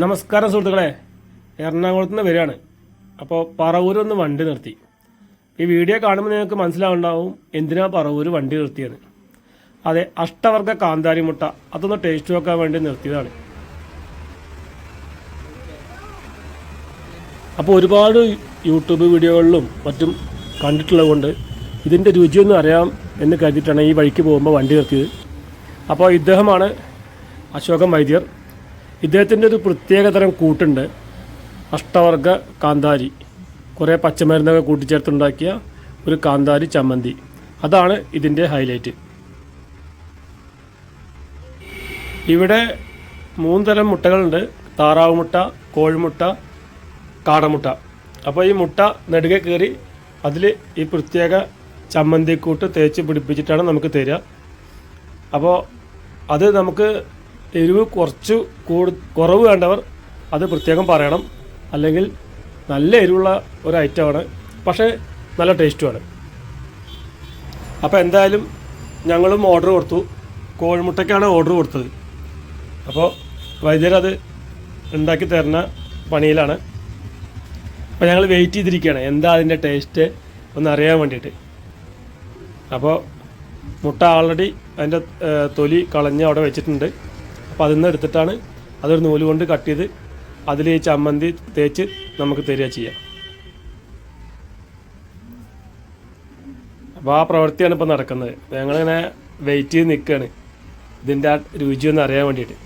നമസ്കാരം സുഹൃത്തുക്കളെ. എറണാകുളത്ത് നിന്ന് വരികയാണ്. അപ്പോൾ പറവൂർ ഒന്ന് വണ്ടി നിർത്തി. ഈ വീഡിയോ കാണുമ്പോൾ നിങ്ങൾക്ക് മനസ്സിലാവുണ്ടാവും എന്തിനാ പറവൂർ വണ്ടി നിർത്തിയത് അതെ അഷ്ടവർഗ കാന്താരി മുട്ട. അതൊന്ന് ടേസ്റ്റ് നോക്കാൻ വേണ്ടി നിർത്തിയതാണ്. അപ്പോൾ ഒരുപാട് യൂട്യൂബ് വീഡിയോകളിലും മറ്റും കണ്ടിട്ടുള്ളതുകൊണ്ട് ഇതിന്റെ രുചിയൊന്നും അറിയാം എന്ന് കരുതിയിട്ടാണ് ഈ വഴിക്ക് പോകുമ്പോൾ വണ്ടി നിർത്തിയത്. അപ്പോൾ ഇദ്ദേഹമാണ് അശോകൻ വൈദ്യർ. ഇദ്ദേഹത്തിന്റെ ഒരു പ്രത്യേകതരം കൂട്ടുണ്ട്. അഷ്ടവർഗ കാന്താരി. കുറേ പച്ചമരുന്നൊക്കെ കൂട്ടിച്ചേർത്തുണ്ടാക്കിയ ഒരു കാന്താരി ചമ്മന്തി. അതാണ് ഇതിന്റെ ഹൈലൈറ്റ്. ഇവിടെ മൂന്ന് തരം മുട്ടകളുണ്ട്. താറാവ് മുട്ട കോഴിമുട്ട കാടമുട്ട. അപ്പോൾ ഈ മുട്ട നെടുകെ കയറി അതിൽ ഈ പ്രത്യേക ചമ്മന്തിക്കൂട്ട് തേച്ച് പിടിപ്പിച്ചിട്ടാണ് നമുക്ക് തരിക. അപ്പോൾ അത് നമുക്ക് എരിവ് കുറച്ച് കൂടു കുറവ് വേണ്ടവർ അത് പ്രത്യേകം പറയണം. അല്ലെങ്കിൽ നല്ല എരിവുള്ള ഒരു ഐറ്റമാണ് പക്ഷേ നല്ല ടേസ്റ്റുമാണ് അപ്പോൾ എന്തായാലും ഞങ്ങളും ഓർഡർ കൊടുത്തു. കോഴിമുട്ടയ്ക്കാണ് ഓർഡർ കൊടുത്തത്. അപ്പോൾ വൈദ്യരത് ഉണ്ടാക്കി തരുന്ന പണിയിലാണ്. അപ്പോൾ ഞങ്ങൾ വെയിറ്റ് ചെയ്തിരിക്കുകയാണ്. എന്താ അതിന്റെ ടേസ്റ്റ് ഒന്ന് അറിയാൻ വേണ്ടിയിട്ട്. അപ്പോൾ മുട്ട ആൾറെഡി അതിന്റെ തൊലി കളഞ്ഞ് അവിടെ വെച്ചിട്ടുണ്ട്. അപ്പോൾ അതിൽ നിന്ന് എടുത്തിട്ടാണ് അതൊരു നൂൽ കൊണ്ട് കട്ട് ചെയ്ത് അതിൽ ഈ ചമ്മന്തി തേച്ച് നമുക്ക് തരിക ചെയ്യാം. അപ്പോൾ ആ പ്രവൃത്തിയാണ് ഇപ്പോൾ നടക്കുന്നത്. ഞങ്ങളിങ്ങനെ വെയിറ്റ് ചെയ്ത് നിൽക്കുകയാണ് ഇതിന്റെ ആ രുചി ഒന്ന് അറിയാൻ വേണ്ടിയിട്ട്.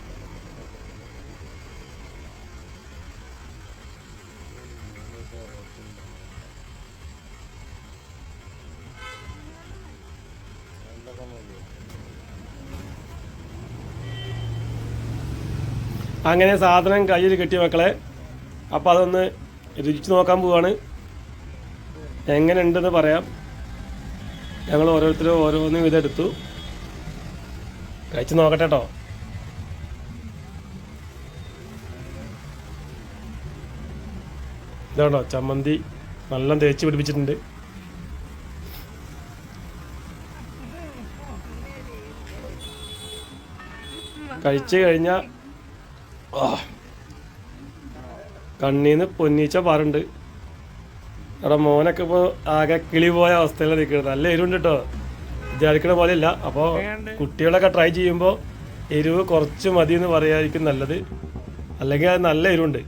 അങ്ങനെ സാധനം കയ്യിൽ കെട്ടി മക്കളെ അപ്പോൾ അതൊന്ന് രുചിച്ച് നോക്കാൻ പോവാണ്. എങ്ങനെ ഉണ്ടെന്ന് പറയാം. ഞങ്ങൾ ഓരോരുത്തരും ഓരോന്നും ഇതെടുത്തു കഴിച്ച് നോക്കട്ടെ കേട്ടോ ഇതാണോ ചമ്മന്തി നല്ല തേച്ച് പിടിപ്പിച്ചിട്ടുണ്ട്. കഴിച്ചു കഴിഞ്ഞാൽ കണ്ണീന്ന് പൊന്നീച്ച പാറുണ്ട്. എടാ മോനൊക്കെ ഇപ്പോൾ ആകെ കിളി പോയ അവസ്ഥയിലാണ് നിൽക്കുന്നത് നല്ല എരിവുണ്ട് കേട്ടോ വിചാരിക്കണ പോലെയല്ല അപ്പോൾ കുട്ടികളൊക്കെ ട്രൈ ചെയ്യുമ്പോൾ എരിവ് കുറച്ച് മതി എന്ന് പറയായിരിക്കും നല്ലത്. അല്ലെങ്കിൽ അത് നല്ല എരിവുണ്ട്.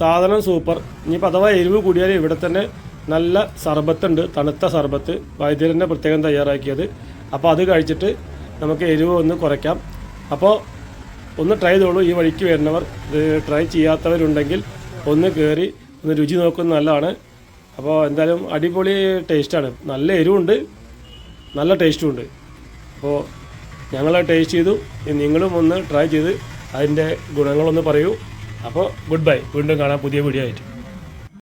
സാധനം സൂപ്പർ. ഇനിയിപ്പോൾ അഥവാ എരിവ് കൂടിയാൽ ഇവിടെ തന്നെ നല്ല സർബത്തുണ്ട്. തണുത്ത സർബത്ത്. വൈദ്യരന്റെ പ്രത്യേകം തയ്യാറാക്കിയത്. അപ്പോൾ അത് കഴിച്ചിട്ട് നമുക്ക് എരിവ് ഒന്ന് കുറയ്ക്കാം. അപ്പോൾ ഒന്ന് ട്രൈ ചെയ്തോളൂ. ഈ വഴിക്ക് വരുന്നവർ ട്രൈ ചെയ്യാത്തവരുണ്ടെങ്കിൽ ഒന്ന് കയറി ഒന്ന് രുചി നോക്കുന്നത് നല്ലതാണ്. അപ്പോൾ എന്തായാലും അടിപൊളി ടേസ്റ്റാണ് നല്ല എരിവുണ്ട് നല്ല ടേസ്റ്റും ഉണ്ട്. അപ്പോൾ ഞങ്ങൾ ടേസ്റ്റ് ചെയ്തു. നിങ്ങളും ഒന്ന് ട്രൈ ചെയ്ത് അതിന്റെ ഗുണങ്ങളൊന്ന് പറയൂ. അപ്പോൾ ഗുഡ് ബൈ വീണ്ടും കാണാം പുതിയ വീഡിയോ ആയിട്ട്.